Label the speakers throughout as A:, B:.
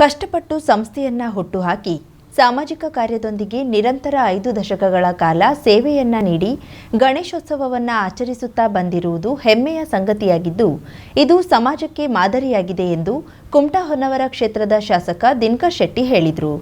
A: ಕಷ್ಟಪಟ್ಟು ಸಂಸ್ಥೆಯನ್ನ ಹುಟ್ಟುಹಾಕಿ ಸಾಮಾಜಿಕ ಕಾರ್ಯದೊಂದಿಗೆ ನಿರಂತರ ಐದು ದಶಕಗಳ ಕಾಲ ಸೇವೆಯನ್ನ ನೀಡಿ ಗಣೇಶೋತ್ಸವವನ್ನು ಆಚರಿಸುತ್ತಾ ಬಂದಿರುವುದು ಹೆಮ್ಮೆಯ ಸಂಗತಿಯಾಗಿದ್ದು, ಇದು ಸಮಾಜಕ್ಕೆ ಮಾದರಿಯಾಗಿದೆ ಎಂದು ಕುಮಟಾ ಹೊನ್ನವರ ಕ್ಷೇತ್ರದ ಶಾಸಕ ದಿನಕರ್ ಶೆಟ್ಟಿ ಹೇಳಿದರು.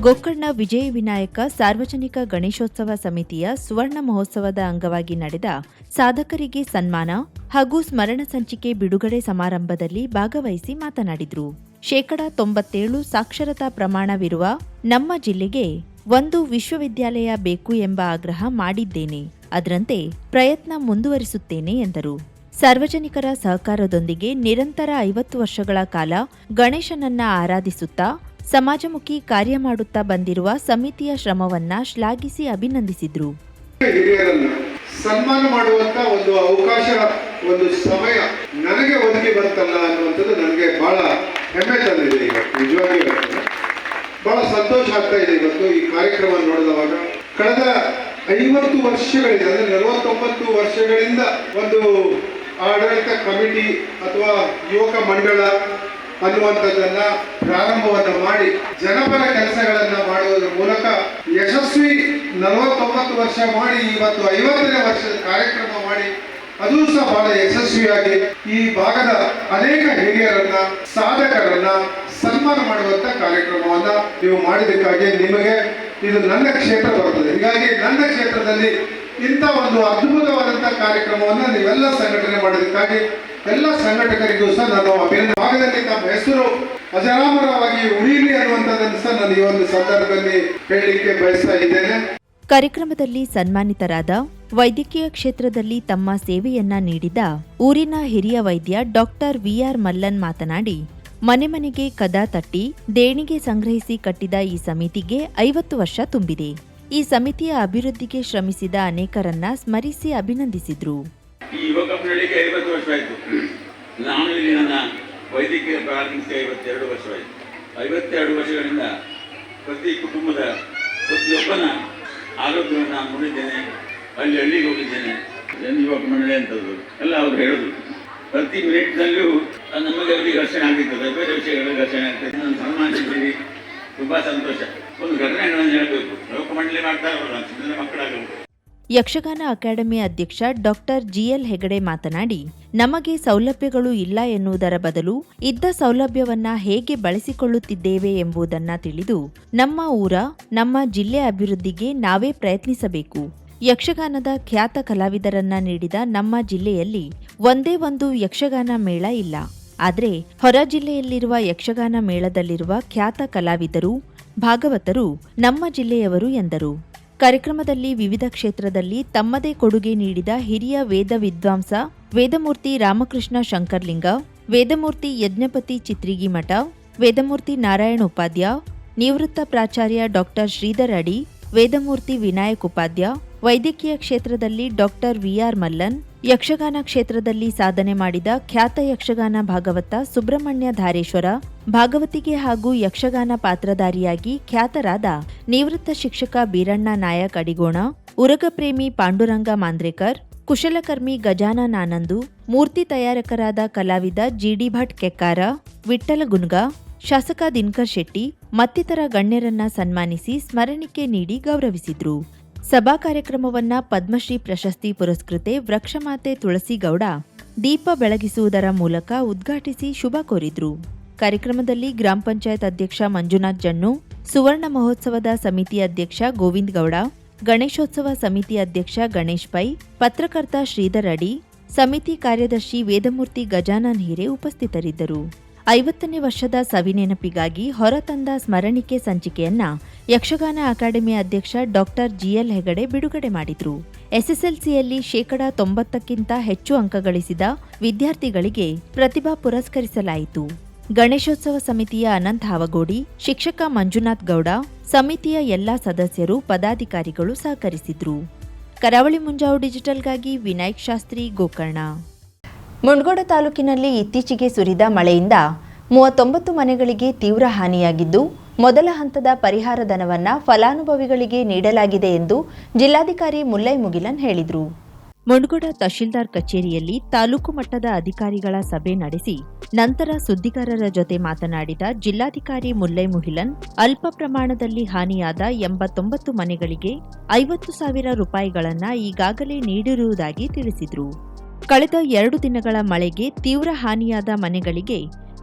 A: ಗೋಕರ್ಣ ವಿಜಯ ವಿನಾಯಕ ಸಾರ್ವಜನಿಕ ಗಣೇಶೋತ್ಸವ ಸಮಿತಿಯ ಸುವರ್ಣ ಮಹೋತ್ಸವದ ಅಂಗವಾಗಿ ನಡೆದ ಸಾಧಕರಿಗೆ ಸನ್ಮಾನ ಹಾಗೂ ಸ್ಮರಣ ಸಂಚಿಕೆ ಬಿಡುಗಡೆ ಸಮಾರಂಭದಲ್ಲಿ ಭಾಗವಹಿಸಿ ಮಾತನಾಡಿದರು. ಶೇಕಡ ತೊಂಬತ್ತೇಳು ಸಾಕ್ಷರತಾ ಪ್ರಮಾಣವಿರುವ ನಮ್ಮ ಜಿಲ್ಲೆಗೆ ಒಂದು ವಿಶ್ವವಿದ್ಯಾಲಯ ಬೇಕು ಎಂಬ ಆಗ್ರಹ ಮಾಡಿದ್ದೇನೆ. ಅದರಂತೆ ಪ್ರಯತ್ನ ಮುಂದುವರಿಸುತ್ತೇನೆ ಎಂದರು. ಸಾರ್ವಜನಿಕರ ಸಹಕಾರದೊಂದಿಗೆ ನಿರಂತರ ಐವತ್ತು ವರ್ಷಗಳ ಕಾಲ ಗಣೇಶನನ್ನ ಆರಾಧಿಸುತ್ತಾ ಸಮಾಜಮುಖಿ ಕಾರ್ಯ ಮಾಡುತ್ತಾ ಬಂದಿರುವ ಸಮಿತಿಯ ಶ್ರಮವನ್ನ ಶ್ಲಾಘಿಸಿ ಅಭಿನಂದಿಸಿದ್ರು.
B: ಸನ್ಮಾನ ಮಾಡುವಂತ ಒಂದು ಅವಕಾಶ, ಒಂದು ಸಮಯ ನನಗೆ ಒದಗಿ ಬಂತಲ್ಲ ಅನ್ನುವಂಥದ್ದು ನನಗೆ ಬಹಳ ಹೆಮ್ಮೆ ತಂದಿದೆ ಇವತ್ತು ನಿಜವಾಗಿ ಬಹಳ ಸಂತೋಷ ಆಗ್ತಾ ಇದೆ ಇವತ್ತು ಈ ಕಾರ್ಯಕ್ರಮ ನೋಡಿದವಾಗ. ಕಳೆದ ಐವತ್ತು ವರ್ಷಗಳಿಂದ, ಅಂದ್ರೆ ನಲವತ್ತೊಂಬತ್ತು ವರ್ಷಗಳಿಂದ ಒಂದು ಆಡಳಿತ ಕಮಿಟಿ ಅಥವಾ ಯುವಕ ಮಂಡಳ ಅನ್ನುವಂಥದ್ದನ್ನ ಪ್ರಾರಂಭವನ್ನ ಮಾಡಿ ಜನಪರ ಕೆಲಸಗಳನ್ನ ಮಾಡುವುದರ ಮೂಲಕ ಯಶಸ್ವಿ ನಲವತ್ತೊಂಬತ್ತು ವರ್ಷ ಮಾಡಿ ಇವತ್ತು ಐವತ್ತನೇ ವರ್ಷದ ಕಾರ್ಯಕ್ರಮ ಮಾಡಿ, ಅದು ಸಹ ಬಹಳ ಯಶಸ್ವಿಯಾಗಿ ಈ ಭಾಗದ ಅನೇಕ ಹಿರಿಯರನ್ನ, ಸಾಧಕರನ್ನ ಸನ್ಮಾನ ಮಾಡುವಂತ ಕಾರ್ಯಕ್ರಮವನ್ನ ನೀವು ಮಾಡಿದ್ದಕ್ಕಾಗಿ ನಿಮಗೆ ಇದು ನನ್ನ ಕ್ಷೇತ್ರ ಬರುತ್ತದೆ ಹೀಗಾಗಿ ನನ್ನ ಕ್ಷೇತ್ರದಲ್ಲಿ ಇಂಥ ಒಂದು ಅದ್ಭುತವಾದಂತಹ ಕಾರ್ಯಕ್ರಮವನ್ನ ನೀವೆಲ್ಲ ಸಂಘಟನೆ ಮಾಡೋದಕ್ಕಾಗಿ ಎಲ್ಲ ಸಂಘಟಕರಿಗೂ ಸಹ ನಾನು ಅಭಿನಂದನೆ. ಭಾಗದಲ್ಲಿ ತಮ್ಮ ಹೆಸರು ಅಜರಾಮರವಾಗಿ ಉಳಿಯಲಿ ಅನ್ನುವಂಥದ್ದನ್ನು ಸಹ ನಾನು ಈ ಒಂದು ಸಂದರ್ಭದಲ್ಲಿ ಹೇಳಲಿಕ್ಕೆ ಬಯಸ್ತಾ ಇದ್ದೇನೆ.
A: ಕಾರ್ಯಕ್ರಮದಲ್ಲಿ ಸನ್ಮಾನಿತರಾದ ವೈದ್ಯಕೀಯ ಕ್ಷೇತ್ರದಲ್ಲಿ ತಮ್ಮ ಸೇವೆಯನ್ನ ನೀಡಿದ ಊರಿನ ಹಿರಿಯ ವೈದ್ಯ ಡಾಕ್ಟರ್ ವಿಆರ್ ಮಲ್ಲನ್ ಮಾತನಾಡಿ, ಮನೆ ಮನೆಗೆ ಕದ ತಟ್ಟಿ, ದೇಣಿಗೆ ಸಂಗ್ರಹಿಸಿ ಕಟ್ಟಿದ ಈ ಸಮಿತಿಗೆ ಐವತ್ತು ವರ್ಷ ತುಂಬಿದೆ. ಈ ಸಮಿತಿಯ ಅಭಿವೃದ್ಧಿಗೆ ಶ್ರಮಿಸಿದ ಅನೇಕರನ್ನ ಸ್ಮರಿಸಿ ಅಭಿನಂದಿಸಿದ್ರು.
C: ಈ ಯುವಕ ಮಂಡಳಿಗೆ ಐವತ್ತು ವರ್ಷ ಆಯಿತು. ನಾನು ಇಲ್ಲಿ ನನ್ನ ವೈದ್ಯಕೀಯ ಪ್ರಾರಂಭಿಸಿ ಐವತ್ತೆರಡು ವರ್ಷವಾಯಿತು ಐವತ್ತೆರಡು ವರ್ಷಗಳಿಂದ ಪ್ರತಿ ಕುಟುಂಬದ ಪ್ರತಿಯೊಬ್ಬನ ಆರೋಗ್ಯವನ್ನು ನಾನು ನೋಡಿದ್ದೇನೆ ಅಲ್ಲಿ ಹಳ್ಳಿಗೆ ಹೋಗಿದ್ದೇನೆ. ಯುವಕ ಮಂಡಳಿ ಅಂತದ್ದು ಎಲ್ಲ ಅವರು ಹೇಳೋದು. ಪ್ರತಿ ಮಿನಿಟ್ನಲ್ಲೂ ನಮಗೆ ಅವರಿಗೆ ಘರ್ಷಣೆ ಆಗಿರ್ತದೆ ಬೇರೆ ವಿಷಯಗಳ ಘರ್ಷಣೆ ಆಗ್ತದೆ ನಾನು ಸನ್ಮಾನಿಸಿದ್ದೀನಿ ತುಂಬ ಸಂತೋಷ. ಒಂದು ಘಟನೆಗಳನ್ನು ಹೇಳಬೇಕು. ಯುವಕ ಮಂಡಳಿ ಮಾಡ್ತಾರಲ್ಲ ಚಿಂತನೆ ಮಕ್ಕಳಾಗಬೇಕು.
A: ಯಕ್ಷಗಾನ ಅಕಾಡೆಮಿ ಅಧ್ಯಕ್ಷ ಡಾಕ್ಟರ್ ಜಿಎಲ್ ಹೆಗಡೆ ಮಾತನಾಡಿ, ನಮಗೆ ಸೌಲಭ್ಯಗಳು ಇಲ್ಲ ಎನ್ನುವುದರ ಬದಲು ಇದ್ದ ಸೌಲಭ್ಯವನ್ನ ಹೇಗೆ ಬಳಸಿಕೊಳ್ಳುತ್ತಿದ್ದೇವೆ ಎಂಬುದನ್ನ ತಿಳಿದು, ನಮ್ಮ ಊರ, ನಮ್ಮ ಜಿಲ್ಲೆ ಅಭಿವೃದ್ಧಿಗೆ ನಾವೇ ಪ್ರಯತ್ನಿಸಬೇಕು. ಯಕ್ಷಗಾನದ ಖ್ಯಾತ ಕಲಾವಿದರನ್ನ ನೀಡಿದ ನಮ್ಮ ಜಿಲ್ಲೆಯಲ್ಲಿ ಒಂದೇ ಒಂದು ಯಕ್ಷಗಾನ ಮೇಳ ಇಲ್ಲ. ಆದರೆ, ಹೊರ ಜಿಲ್ಲೆಯಲ್ಲಿರುವ ಯಕ್ಷಗಾನ ಮೇಳದಲ್ಲಿರುವ ಖ್ಯಾತ ಕಲಾವಿದರು, ಭಾಗವತರು ನಮ್ಮ ಜಿಲ್ಲೆಯವರು ಎಂದರು. ಕಾರ್ಯಕ್ರಮದಲ್ಲಿ ವಿವಿಧ ಕ್ಷೇತ್ರದಲ್ಲಿ ತಮ್ಮದೇ ಕೊಡುಗೆ ನೀಡಿದ ಹಿರಿಯ ವೇದ ವಿದ್ವಾಂಸ ವೇದಮೂರ್ತಿ ರಾಮಕೃಷ್ಣ ಶಂಕರ್ಲಿಂಗ, ವೇದಮೂರ್ತಿ ಯಜ್ಞಪತಿ ಚಿತ್ರಿಗಿ ಮಠ, ವೇದಮೂರ್ತಿ ನಾರಾಯಣ ಉಪಾಧ್ಯ, ನಿವೃತ್ತ ಪ್ರಾಚಾರ್ಯ ಡಾಕ್ಟರ್ ಶ್ರೀಧರ್ ಅಡಿ, ವೇದಮೂರ್ತಿ ವಿನಾಯಕ್ ಉಪಾಧ್ಯ, ವೈದ್ಯಕೀಯ ಕ್ಷೇತ್ರದಲ್ಲಿ ಡಾಕ್ಟರ್ ವಿಆರ್ ಮಲ್ಲನ್ ಯಕ್ಷಗಾನ ಕ್ಷೇತ್ರದಲ್ಲಿ ಸಾಧನೆ ಮಾಡಿದ ಖ್ಯಾತ ಯಕ್ಷಗಾನ ಭಾಗವತ ಸುಬ್ರಹ್ಮಣ್ಯ ಧಾರೇಶ್ವರ, ಭಾಗವತಿಗೆ ಹಾಗೂ ಯಕ್ಷಗಾನ ಪಾತ್ರಧಾರಿಯಾಗಿ ಖ್ಯಾತರಾದ ನಿವೃತ್ತ ಶಿಕ್ಷಕ ಬೀರಣ್ಣ ನಾಯಕ್ ಅಡಿಗೋಣ, ಉರಗಪ್ರೇಮಿ ಪಾಂಡುರಂಗ ಮಾಂದ್ರೇಕರ್, ಕುಶಲಕರ್ಮಿ ಗಜಾನನ್ ಆನಂದು ಮೂರ್ತಿ ತಯಾರಕರಾದ ಕಲಾವಿದ ಜಿಡಿ ಭಟ್ ಕೆಕ್ಕಾರ, ವಿಠ್ಠಲ ಗುನ್ಗ, ಶಾಸಕ ದಿನಕರ್ ಶೆಟ್ಟಿ ಮತ್ತಿತರ ಗಣ್ಯರನ್ನ ಸನ್ಮಾನಿಸಿ ಸ್ಮರಣಿಕೆ ನೀಡಿ ಗೌರವಿಸಿದ್ರು. ಸಭಾ ಕಾರ್ಯಕ್ರಮವನ್ನ ಪದ್ಮಶ್ರೀ ಪ್ರಶಸ್ತಿ ಪುರಸ್ಕೃತೆ ವೃಕ್ಷಮಾತೆ ತುಳಸಿಗೌಡ ದೀಪ ಬೆಳಗಿಸುವುದರ ಮೂಲಕ ಉದ್ಘಾಟಿಸಿ ಶುಭ ಕೋರಿದ್ರು. ಕಾರ್ಯಕ್ರಮದಲ್ಲಿ ಗ್ರಾಮ ಪಂಚಾಯತ್ ಅಧ್ಯಕ್ಷ ಮಂಜುನಾಥ್ ಜಣ್ಣು ಸುವರ್ಣ ಮಹೋತ್ಸವದ ಸಮಿತಿ ಅಧ್ಯಕ್ಷ ಗೋವಿಂದ್ ಗೌಡ, ಗಣೇಶೋತ್ಸವ ಸಮಿತಿ ಅಧ್ಯಕ್ಷ ಗಣೇಶ್ ಪೈ, ಪತ್ರಕರ್ತ ಶ್ರೀಧರ್ ಅಡಿ, ಸಮಿತಿ ಕಾರ್ಯದರ್ಶಿ ವೇದಮೂರ್ತಿ ಗಜಾನನ್ ಹಿರೆ ಉಪಸ್ಥಿತರಿದ್ದರು. ಐವತ್ತನೇ ವರ್ಷದ ಸವಿನೆನಪಿಗಾಗಿ ಹೊರತಂದ ಸ್ಮರಣಿಕೆ ಸಂಚಿಕೆಯನ್ನ ಯಕ್ಷಗಾನ ಅಕಾಡೆಮಿ ಅಧ್ಯಕ್ಷ ಡಾಕ್ಟರ್ ಜಿಎಲ್ ಹೆಗಡೆ ಬಿಡುಗಡೆ ಮಾಡಿದ್ರು. ಎಸ್ಎಸ್ಎಲ್ಸಿಯಲ್ಲಿ ಶೇಕಡ ತೊಂಬತ್ತಕ್ಕಿಂತ ಹೆಚ್ಚು ಅಂಕ ಗಳಿಸಿದ ವಿದ್ಯಾರ್ಥಿಗಳಿಗೆ ಪ್ರತಿಭಾ ಪುರಸ್ಕರಿಸಲಾಯಿತು. ಗಣೇಶೋತ್ಸವ ಸಮಿತಿಯ ಅನಂತ್ ಹಾವಗೋಡಿ, ಶಿಕ್ಷಕ ಮಂಜುನಾಥ್ ಗೌಡ, ಸಮಿತಿಯ ಎಲ್ಲಾ ಸದಸ್ಯರು, ಪದಾಧಿಕಾರಿಗಳು ಸಹಕರಿಸಿದ್ರು. ಕರಾವಳಿ ಮುಂಜಾವು ಡಿಜಿಟಲ್ಗಾಗಿ ವಿನಾಯಕ್ ಶಾಸ್ತ್ರಿ ಗೋಕರ್ಣ. ಮುಂಡಗೋಡ ತಾಲೂಕಿನಲ್ಲಿ ಇತ್ತೀಚೆಗೆ ಸುರಿದ ಮಳೆಯಿಂದ ಮೂವತ್ತೊಂಬತ್ತು ಮನೆಗಳಿಗೆ ತೀವ್ರ ಹಾನಿಯಾಗಿದ್ದು, ಮೊದಲ ಹಂತದ ಪರಿಹಾರ ಧನವನ್ನ ಫಲಾನುಭವಿಗಳಿಗೆ ನೀಡಲಾಗಿದೆ ಎಂದು ಜಿಲ್ಲಾಧಿಕಾರಿ ಮುಲ್ಲೈ ಮುಗಿಲನ್ ಹೇಳಿದರು. ಮುಂಡಗೋಡ ತಹಶೀಲ್ದಾರ್ ಕಚೇರಿಯಲ್ಲಿ ತಾಲೂಕು ಮಟ್ಟದ ಅಧಿಕಾರಿಗಳ ಸಭೆ ನಡೆಸಿ ನಂತರ ಸುದ್ದಿಗಾರರ ಜೊತೆ ಮಾತನಾಡಿದ ಜಿಲ್ಲಾಧಿಕಾರಿ ಮುಲ್ಲೈ ಮುಹಿಲನ್ ಅಲ್ಪ ಪ್ರಮಾಣದಲ್ಲಿ ಹಾನಿಯಾದ ಎಂಬತ್ತೊಂಬತ್ತು ಮನೆಗಳಿಗೆ ಐವತ್ತು ಸಾವಿರ ರೂಪಾಯಿಗಳನ್ನು ಈಗಾಗಲೇ ನೀಡಿರುವುದಾಗಿ ತಿಳಿಸಿದರು. ಕಳೆದ ಎರಡು ದಿನಗಳ ಮಳೆಗೆ ತೀವ್ರ ಹಾನಿಯಾದ ಮನೆಗಳಿಗೆ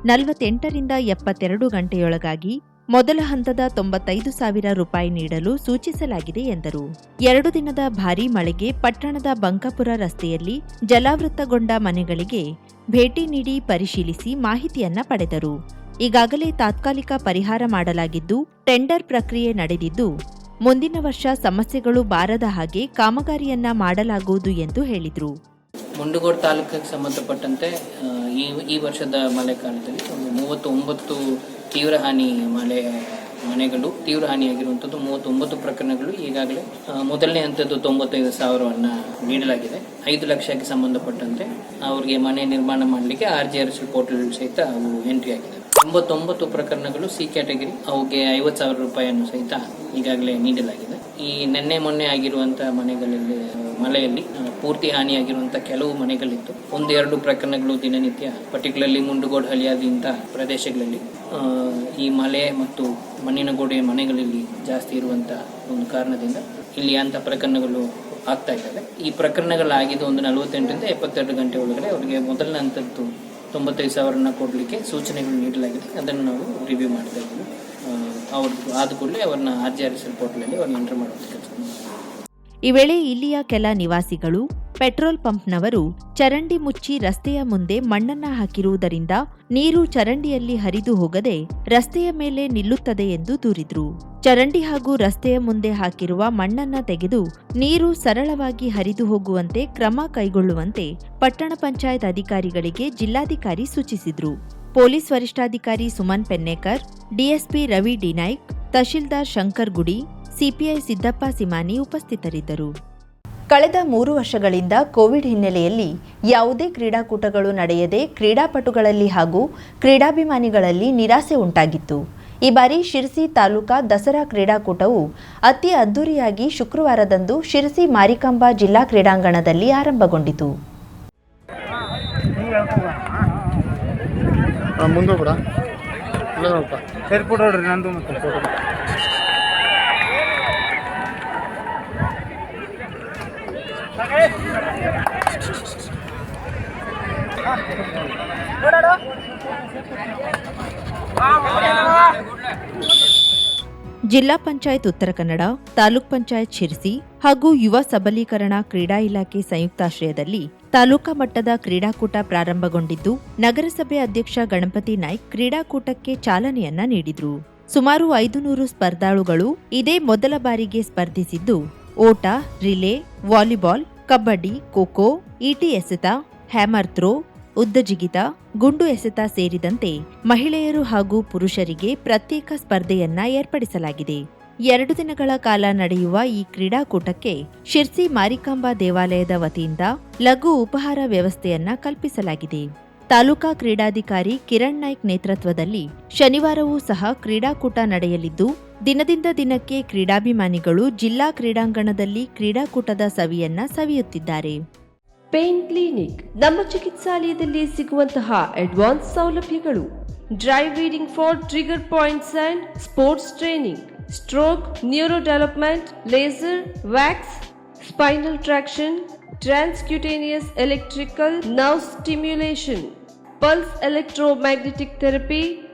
A: ನಲವತ್ತೆಂಟರಿಂದ ಎಪ್ಪತ್ತೆರಡು ಗಂಟೆಯೊಳಗಾಗಿ ಮೊದಲ ಹಂತದ ತೊಂಬತ್ತೈದು ಸಾವಿರ ರೂಪಾಯಿ ನೀಡಲು ಸೂಚಿಸಲಾಗಿದೆ ಎಂದರು. ಎರಡು ದಿನದ ಭಾರೀ ಮಳೆಗೆ ಪಟ್ಟಣದ ಬಂಕಾಪುರ ರಸ್ತೆಯಲ್ಲಿ ಜಲಾವೃತಗೊಂಡ ಮನೆಗಳಿಗೆ ಭೇಟಿ ನೀಡಿ ಪರಿಶೀಲಿಸಿ ಮಾಹಿತಿಯನ್ನ ಪಡೆದರು. ಈಗಾಗಲೇ ತಾತ್ಕಾಲಿಕ ಪರಿಹಾರ ಮಾಡಲಾಗಿದ್ದು, ಟೆಂಡರ್ ಪ್ರಕ್ರಿಯೆ ನಡೆದಿದ್ದು, ಮುಂದಿನ ವರ್ಷ ಸಮಸ್ಯೆಗಳು ಬಾರದ ಹಾಗೆ ಕಾಮಗಾರಿಯನ್ನ ಮಾಡಲಾಗುವುದು ಎಂದು ಹೇಳಿದರು.
D: ಮುಂಡಗೋಡು ತಾಲೂಕಿಗೆ ಸಂಬಂಧಪಟ್ಟಂತೆ ಈ ಈ ವರ್ಷದ ಮಳೆಕಾಲದಲ್ಲಿ ಒಂದು ಮೂವತ್ತೊಂಬತ್ತು ತೀವ್ರ ಹಾನಿ ಮಳೆ, ಮನೆಗಳು ತೀವ್ರ ಹಾನಿಯಾಗಿರುವಂಥದ್ದು ಮೂವತ್ತೊಂಬತ್ತು ಪ್ರಕರಣಗಳು ಈಗಾಗಲೇ ಮೊದಲನೇ ಹಂತದ್ದು ತೊಂಬತ್ತೈದು ಸಾವಿರವನ್ನು ನೀಡಲಾಗಿದೆ. ಐದು ಲಕ್ಷಕ್ಕೆ ಸಂಬಂಧಪಟ್ಟಂತೆ ಅವರಿಗೆ ಮನೆ ನಿರ್ಮಾಣ ಮಾಡಲಿಕ್ಕೆ R G R C portal ಸಹಿತ ಅವು ಎಂಟ್ರಿ ಆಗಿದೆ. ಎಂಬತ್ತೊಂಬತ್ತು ಪ್ರಕರಣಗಳು ಸಿ ಕ್ಯಾಟಗರಿ ಅವಕ್ಕೆ ಐವತ್ತು ಸಾವಿರ ರೂಪಾಯಿಯನ್ನು ಸಹಿತ ಈಗಾಗಲೇ ನೀಡಲಾಗಿದೆ. ಈ ನಿನ್ನೆ ಮೊನ್ನೆ ಆಗಿರುವಂಥ ಮನೆಗಳಲ್ಲಿ ಮಳೆಯಲ್ಲಿ ಪೂರ್ತಿ ಹಾನಿಯಾಗಿರುವಂಥ ಕೆಲವು ಮನೆಗಳಿತ್ತು ಒಂದೆರಡು ಪ್ರಕರಣಗಳು ದಿನನಿತ್ಯ, ಪರ್ಟಿಕ್ಯುಲರ್ಲಿ ಮುಂಡುಗೋಡು ಹಳಿಯಾದಂಥ ಪ್ರದೇಶಗಳಲ್ಲಿ. ಈ ಮಳೆ ಮತ್ತು ಮಣ್ಣಿನ ಗೋಡೆ ಮನೆಗಳಲ್ಲಿ ಜಾಸ್ತಿ ಇರುವಂಥ ಒಂದು ಕಾರಣದಿಂದ ಇಲ್ಲಿ ಅಂಥ ಪ್ರಕರಣಗಳು ಆಗ್ತಾ ಇದ್ದಾವೆ. ಈ ಪ್ರಕರಣಗಳಾಗಿದ್ದು ಒಂದು ನಲವತ್ತೆಂಟರಿಂದ ಎಪ್ಪತ್ತೆರಡು ಗಂಟೆ ಒಳಗಡೆ ಅವರಿಗೆ ಮೊದಲನೇ ಹಂತದ್ದು ತೊಂಬತ್ತೈದು ಸಾವಿರನ ಕೊಡಲಿಕ್ಕೆ ಸೂಚನೆಗಳು ನೀಡಲಾಗಿದೆ. ಅದನ್ನು ನಾವು ರಿವ್ಯೂ ಮಾಡ್ತಾ ಇದ್ದೀವಿ. ಅವ್ರದ್ದು ಆದ ಕೂಡಲೇ ಅವ್ರನ್ನ ಆರ್ ಜಿ ಆರ್ ಎಸ್ ಪೋರ್ಟಲಲ್ಲಿ ಅವ್ರನ್ನ ಎಂಟ್ರ್ ಮಾಡುವಂಥ ಕೆಲಸ.
A: ಈ ವೇಳೆ ಇಲ್ಲಿಯ ಕೆಲ ನಿವಾಸಿಗಳು ಪೆಟ್ರೋಲ್ ಪಂಪ್ನವರು ಚರಂಡಿ ಮುಚ್ಚಿ ರಸ್ತೆಯ ಮುಂದೆ ಮಣ್ಣನ್ನ ಹಾಕಿರುವುದರಿಂದ ನೀರು ಚರಂಡಿಯಲ್ಲಿ ಹರಿದು ಹೋಗದೆ ರಸ್ತೆಯ ಮೇಲೆ ನಿಲ್ಲುತ್ತದೆ ಎಂದು ದೂರಿದ್ರು. ಚರಂಡಿ ಹಾಗೂ ರಸ್ತೆಯ ಮುಂದೆ ಹಾಕಿರುವ ಮಣ್ಣನ್ನ ತೆಗೆದು ನೀರು ಸರಳವಾಗಿ ಹರಿದು ಹೋಗುವಂತೆ ಕ್ರಮ ಕೈಗೊಳ್ಳುವಂತೆ ಪಟ್ಟಣ ಪಂಚಾಯತ್ ಅಧಿಕಾರಿಗಳಿಗೆ ಜಿಲ್ಲಾಧಿಕಾರಿ ಸೂಚಿಸಿದ್ರು. ಪೊಲೀಸ್ ವರಿಷ್ಠಾಧಿಕಾರಿ ಸುಮನ್ ಪೆನ್ನೇಕರ್, ಡಿಎಸ್ಪಿ ರವಿ ಡಿನಾಯ್ಕ್ ತಹಶೀಲ್ದಾರ್ ಶಂಕರ್ ಗುಡಿ ಸಿಪಿಐ ಸಿದ್ದಪ್ಪ ಸಿಮಾನಿ ಉಪಸ್ಥಿತರಿದ್ದರು. ಕಳೆದ ಮೂರು ವರ್ಷಗಳಿಂದ ಕೋವಿಡ್ ಹಿನ್ನೆಲೆಯಲ್ಲಿ ಯಾವುದೇ ಕ್ರೀಡಾಕೂಟಗಳು ನಡೆಯದೆ ಕ್ರೀಡಾಪಟುಗಳಲ್ಲಿ ಹಾಗೂ ಕ್ರೀಡಾಭಿಮಾನಿಗಳಲ್ಲಿ ನಿರಾಸೆ ಉಂಟಾಗಿತ್ತು. ಈ ಬಾರಿ ಶಿರಸಿ ತಾಲೂಕಾ ದಸರಾ ಕ್ರೀಡಾಕೂಟವು ಅತಿ ಅದ್ದೂರಿಯಾಗಿ ಶುಕ್ರವಾರದಂದು ಶಿರಸಿ ಮಾರಿಕಾಂಬಾ ಜಿಲ್ಲಾ ಕ್ರೀಡಾಂಗಣದಲ್ಲಿ ಆರಂಭಗೊಂಡಿತು.
E: ಮುಂದೆ ಕೂಡ ಇಲ್ಲ ನೋಡಪ್ಪ
F: ಸರಿ ಫೋಟೋ ನೋಡ್ರಿ ನಂದು ಮತ್ತೆ ಫೋಟೋ
A: ಜಿಲ್ಲಾ ಪಂಚಾಯತ್ ಉತ್ತರ ಕನ್ನಡ, ತಾಲೂಕ್ ಪಂಚಾಯತ್ ಶಿರಸಿ ಹಾಗೂ ಯುವ ಸಬಲೀಕರಣ ಕ್ರೀಡಾ ಇಲಾಖೆ ಸಂಯುಕ್ತಾಶ್ರಯದಲ್ಲಿ ತಾಲೂಕಾ ಮಟ್ಟದ ಕ್ರೀಡಾಕೂಟ ಪ್ರಾರಂಭಗೊಂಡಿದ್ದು, ನಗರಸಭೆ ಅಧ್ಯಕ್ಷ ಗಣಪತಿ ನಾಯ್ಕ್ ಕ್ರೀಡಾಕೂಟಕ್ಕೆ ಚಾಲನೆಯನ್ನ ನೀಡಿದ್ರು. ಸುಮಾರು ಐದು ನೂರು ಸ್ಪರ್ಧಾಳುಗಳು ಇದೇ ಮೊದಲ ಬಾರಿಗೆ ಸ್ಪರ್ಧಿಸಿದ್ದು, ಓಟ, ರಿಲೇ, ವಾಲಿಬಾಲ್ ಕಬಡ್ಡಿ, ಖೋಖೋ, ಈಟಿ ಎಸೆತ, ಹ್ಯಾಮರ್ ಥ್ರೋ, ಉದ್ದ ಜಿಗಿತ, ಗುಂಡು ಎಸೆತ ಸೇರಿದಂತೆ ಮಹಿಳೆಯರು ಹಾಗೂ ಪುರುಷರಿಗೆ ಪ್ರತ್ಯೇಕ ಸ್ಪರ್ಧೆಯನ್ನ ಏರ್ಪಡಿಸಲಾಗಿದೆ. ಎರಡು ದಿನಗಳ ಕಾಲ ನಡೆಯುವ ಈ ಕ್ರೀಡಾಕೂಟಕ್ಕೆ ಶಿರ್ಸಿ ಮಾರಿಕಾಂಬಾ ದೇವಾಲಯದ ವತಿಯಿಂದ ಲಘು ಉಪಹಾರ ವ್ಯವಸ್ಥೆಯನ್ನ ಕಲ್ಪಿಸಲಾಗಿದೆ. ತಾಲೂಕಾ ಕ್ರೀಡಾಧಿಕಾರಿ ಕಿರಣ್ ನಾಯ್ಕ್ ನೇತೃತ್ವದಲ್ಲಿ ಶನಿವಾರವೂ ಸಹ ಕ್ರೀಡಾಕೂಟ ನಡೆಯಲಿದ್ದು ದಿನದಿಂದ ದಿನಕ್ಕೆ ಕ್ರೀಡಾಭಿಮಾನಿಗಳು ಜಿಲ್ಲಾ ಕ್ರೀಡಾಂಗಣದಲ್ಲಿ ಕ್ರೀಡಾಕೂಟದ ಸವಿಯನ್ನ ಸವಿಯುತ್ತಿದ್ದಾರೆ.
G: ಪೇನ್ ಕ್ಲಿನಿಕ್ ನಮ್ಮ ಚಿಕಿತ್ಸಾಲಯದಲ್ಲಿ ಸಿಗುವಂತಹ ಅಡ್ವಾನ್ಸ್ ಸೌಲಭ್ಯಗಳು. Dry needling for trigger points and sports training. Stroke neuro development laser wax spinal traction transcutaneous electrical nerve stimulation electro magnetic therapy,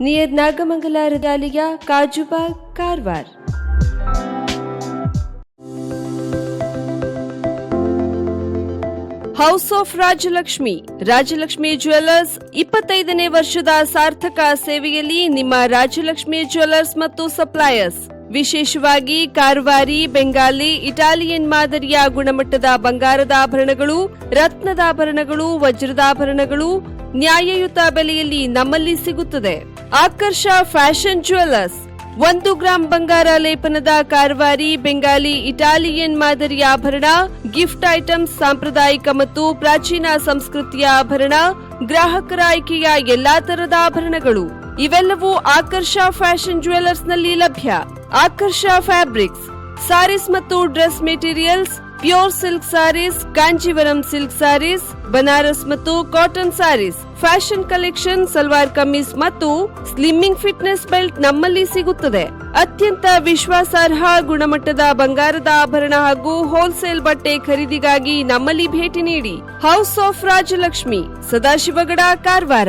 G: near Nagamangala Radaliya, Kajuba Karwar. House of Rajalakshmi. Rajalakshmi jewellers ಇಪ್ಪತ್ತೈದನೇ ವರ್ಷದ ಸಾರ್ಥಕ ಸೇವೆಯಲ್ಲಿ ನಿಮ್ಮ Rajalakshmi jewellers ಮತ್ತು suppliers ವಿಶೇಷವಾಗಿ ಕಾರವಾರಿ Bengali Italian ಮಾದರಿಯ ಗುಣಮಟ್ಟದ ಬಂಗಾರದ ಆಭರಣಗಳು ರತ್ನದಾಭರಣಗಳು ವಜ್ರದಾಭರಣಗಳು ನ್ಯಾಯಯುತ ಬೆಲೆಯಲ್ಲಿ ನಮ್ಮಲ್ಲಿ ಸಿಗುತ್ತದೆ. Akarsh fashion jewellers. ಒಂದು ಗ್ರಾಂ ಬಂಗಾರ ಲೇಪನದ ಕಾರವಾರಿ, ಬೆಂಗಾಲಿ, ಇಟಾಲಿಯನ್ ಮಾದರಿಯ ಆಭರಣ, ಗಿಫ್ಟ್ ಐಟಮ್ಸ್ ಸಾಂಪ್ರದಾಯಿಕ ಮತ್ತು ಪ್ರಾಚೀನ ಸಂಸ್ಕೃತಿಯ ಆಭರಣ, ಗ್ರಾಹಕರ ಆಯ್ಕೆಯ ಎಲ್ಲಾ ತರದ ಆಭರಣಗಳು. ಇವೆಲ್ಲವೂ ಆಕರ್ಷ ಫ್ಯಾಷನ್ ಜ್ಯುವೆಲ್ಲರ್ಸ್ನಲ್ಲಿ ಲಭ್ಯ. ಆಕರ್ಷ ಫ್ಯಾಬ್ರಿಕ್ಸ್. ಸಾರೀಸ್ ಮತ್ತು dress materials pure silk sarees Kanjeevaram silk sarees, Banaras ಮತ್ತು cotton sarees. Fashion collection, salwar kameez ಮತ್ತು ಸ್ಲಿಮ್ಮಿಂಗ್ ಫಿಟ್ನೆಸ್ ಬೆಲ್ಟ್ ನಮ್ಮಲ್ಲಿ ಸಿಗುತ್ತದೆ. ಅತ್ಯಂತ ವಿಶ್ವಾಸಾರ್ಹ ಗುಣಮಟ್ಟದ ಬಂಗಾರದ ಆಭರಣ ಹಾಗೂ ಹೋಲ್ಸೇಲ್ ಬಟ್ಟೆ ಖರೀದಿಗಾಗಿ ನಮ್ಮಲ್ಲಿ ಭೇಟಿ ನೀಡಿ. House of Rajalakshmi, Sadashivgad, Karwar.